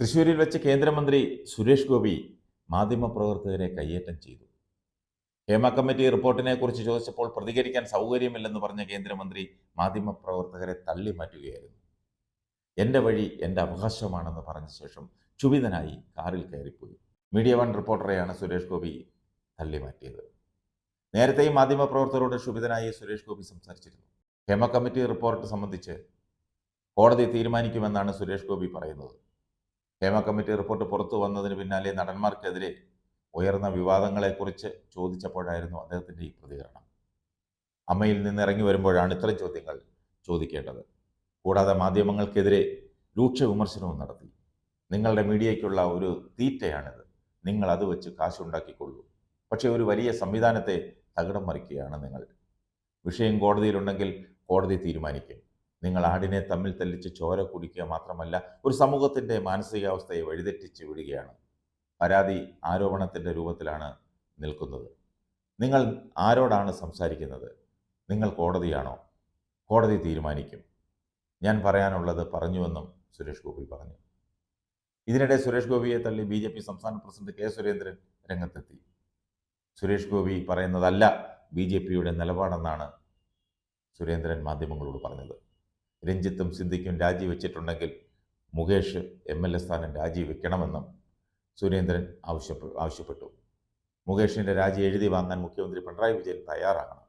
തൃശൂരിൽ വെച്ച് കേന്ദ്രമന്ത്രി സുരേഷ് ഗോപി മാധ്യമപ്രവർത്തകരെ കയ്യേറ്റം ചെയ്തു. ഹേമ കമ്മിറ്റി റിപ്പോർട്ടിനെ കുറിച്ച് ചോദിച്ചപ്പോൾ പ്രതികരിക്കാൻ സൗകര്യമില്ലെന്ന് പറഞ്ഞ കേന്ദ്രമന്ത്രി മാധ്യമപ്രവർത്തകരെ തള്ളി മാറ്റുകയായിരുന്നു എന്റെ വഴി എന്റെ അവകാശമാണെന്ന് പറഞ്ഞ ശേഷം ക്ഷുഭിതനായി കാറിൽ കയറിപ്പോയി. മീഡിയ വൺ റിപ്പോർട്ടറെയാണ് സുരേഷ് ഗോപി തള്ളി മാറ്റിയത് നേരത്തെയും മാധ്യമപ്രവർത്തകരോട് ക്ഷുഭിതനായി സുരേഷ് ഗോപി സംസാരിച്ചിരുന്നു. ഹേമ കമ്മിറ്റി റിപ്പോർട്ട് സംബന്ധിച്ച് കോടതി തീരുമാനിക്കുമെന്നാണ് സുരേഷ് ഗോപി പറയുന്നത്. ഹേമ കമ്മിറ്റി റിപ്പോർട്ട് പുറത്തു വന്നതിന് പിന്നാലെ നടന്മാർക്കെതിരെ ഉയർന്ന വിവാദങ്ങളെക്കുറിച്ച് ചോദിച്ചപ്പോഴായിരുന്നു അദ്ദേഹത്തിന്റെ ഈ പ്രതികരണം. അമ്മയിൽ നിന്ന് ഇറങ്ങി വരുമ്പോഴാണ് ഇത്തരം ചോദ്യങ്ങൾ ചോദിക്കേണ്ടത്. കൂടാതെ മാധ്യമങ്ങൾക്കെതിരെ രൂക്ഷ വിമർശനവും നടത്തി. നിങ്ങളുടെ മീഡിയയ്ക്കുള്ള ഒരു തീറ്റയാണിത്. നിങ്ങൾ അത് വെച്ച് കാശുണ്ടാക്കിക്കൊള്ളൂ. പക്ഷേ ഒരു വലിയ സംവിധാനത്തെ തകിടം മറിക്കുകയാണ് നിങ്ങൾ. വിഷയം കോടതിയിലുണ്ടെങ്കിൽ കോടതി തീരുമാനിക്കും. നിങ്ങൾ ആടിനെ തമ്മിൽ തല്ലിച്ച് ചോര കുടിക്കുക മാത്രമല്ല ഒരു സമൂഹത്തിന്റെ മാനസികാവസ്ഥയെ വഴിതെറ്റിച്ച് വിടുകയാണ്. പരാതി ആരോപണത്തിന്റെ രൂപത്തിലാണ് നിൽക്കുന്നത്. നിങ്ങൾ ആരോടാണ് സംസാരിക്കുന്നത്? നിങ്ങൾ കോടതിയാണോ? കോടതി തീരുമാനിക്കും. ഞാൻ പറയാനുള്ളത് പറഞ്ഞുവെന്നും സുരേഷ് ഗോപി പറഞ്ഞു. ഇതിനിടെ സുരേഷ് ഗോപിയെ തള്ളി ബി ജെ പി സംസ്ഥാന പ്രസിഡന്റ് കെ സുരേന്ദ്രൻ രംഗത്തെത്തി. സുരേഷ് ഗോപി പറയുന്നതല്ല ബി ജെ പിയുടെ നിലപാടെന്നാണ് സുരേന്ദ്രൻ മാധ്യമങ്ങളോട് പറഞ്ഞത്. രഞ്ജിത്തും സിദ്ദിഖും രാജിവെച്ചിട്ടുണ്ടെങ്കിൽ മുകേഷ് എം എൽ എ സ്ഥാനം രാജിവെക്കണമെന്നും സുരേന്ദ്രൻ ആവശ്യപ്പെട്ടു ആവശ്യപ്പെട്ടു. മുകേഷിന്റെ രാജി എഴുതി വാങ്ങാൻ മുഖ്യമന്ത്രി പിണറായി വിജയൻ തയ്യാറാകണം.